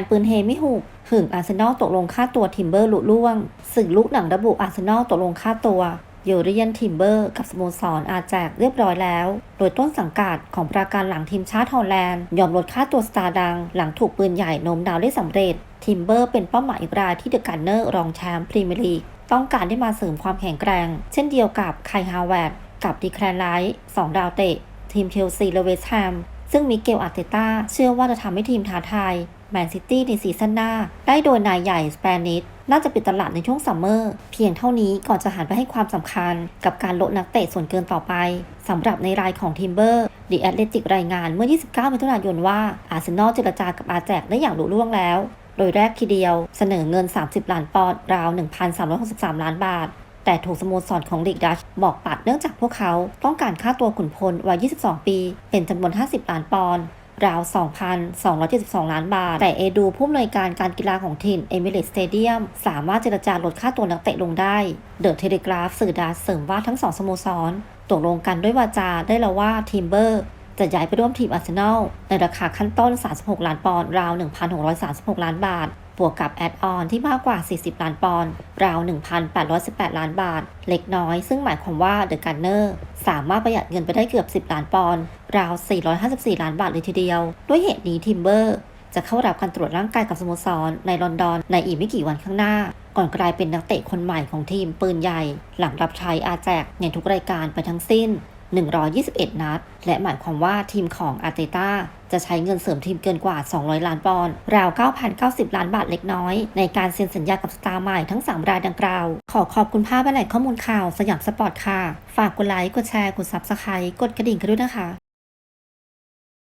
นปืนเฮไม่หุกหึงอาร์เซนอลตกลงค่าตัวทิมเบอร์ลุล่วง สื่อลุกหนังระบุอาร์เซนอลตกลงค่าตัวยูเรียนทิมเบอร์กับสโมสรอาแจกเรียบร้อยแล้ว โดยต้นสังกัดของปราการหลังทีมชาติฮอลแลนด์ ยอมลดค่าตัวสตาร์ดัง หลังถูกปืนใหญ่โน้มน้าวได้สำเร็จ ทิมเบอร์เป็นเป้าหมายอีกรายที่เดอะการเนอร์รองแชมป์พรีเมียร์ลีกต้องการได้มาเสริมความแข็งแกร่ง เช่นเดียวกับไคฮาวเวร์ดกับดีแคลนไลท์สองดาวเตะ ทีมเชลซีและเวสต์แฮม ซึ่งมิเกลอาร์เตต้าเชื่อว่าจะทำให้ทีมท้าทายแมนซิตี้ในซีซั่นหน้า ได้โดยนายใหญ่สเปนิชน่าจะปิดตลาดในช่วงซัมเมอร์เพียงเท่านี้ก่อนจะหันไปให้ความสำคัญกับการลดนักเตะส่วนเกินต่อไปสำหรับในรายของทีมเบอร์ดีแอตเลติกรายงานเมื่อ 29มิถุนายนว่าอาร์เซนอลเจรจากับอาแจกได้อย่างลุล่วงแล้ว โดยแรกทีเดียวเสนอเงิน 30 ล้านปอนด์ราว 1,363 ล้านบาท แต่ถูกสโมสรของลีกดัชบอกปัดเนื่องจากพวกเขาต้องการค่าตัวขุนพลวัย 22 ปี เป็นจำนวน 50 ล้านปอนด์ราว 2,272 ล้านบาท แต่เอดูผู้อำนวยการการกีฬาของทีมเอมิเรตสเตเดียมสามารถเจรจาลดค่าตัวนักเตะลงได้ เดอะเทเลกราฟสื่อดาเสริมว่าทั้งสองสโมสรตกลงกันด้วยวาจาได้แล้วว่าทีมเบอร์ จะย้ายไปร่วมทีมอาร์เซนอลในราคาขั้นต้น 36 ล้านปอนด์ราว 1,636 ล้านบาท บวกกับแอดออนที่มากกว่า 40 ล้านปอนด์ราว 1,818 ล้านบาท เล็กน้อย ซึ่งหมายความว่าเดอะการเนอร์สามารถประหยัดเงินไปได้เกือบ 10 ล้านปอนด์ราว 454 ล้านบาทเลยทีเดียว ด้วยเหตุนี้ทิมเบอร์จะเข้ารับการตรวจร่างกายกับสโมสรในลอนดอนในอีกไม่กี่วันข้างหน้า ก่อนกลายเป็นนักเตะคนใหม่ของทีมปืนใหญ่ หลังรับใช้อาแจกในทุกรายการไปทั้งสิ้น 121 นัด และหมายความว่าทีมของอาร์เตต้าจะใช้เงินเสริมทีมเกินกว่า 200 ล้านปอนด์ ราว 9,090 ล้านบาทเล็กน้อย ในการเซ็นสัญญากับสตาร์ใหม่ทั้ง 3 รายดังกล่าว ขอขอบคุณภาพและแหล่งข้อมูลข่าวสยามสปอร์ตค่ะ ฝากกดไลค์ กดแชร์ กด s u b สไ r i b ์กดกระดิ่งกันด้วยนะคะ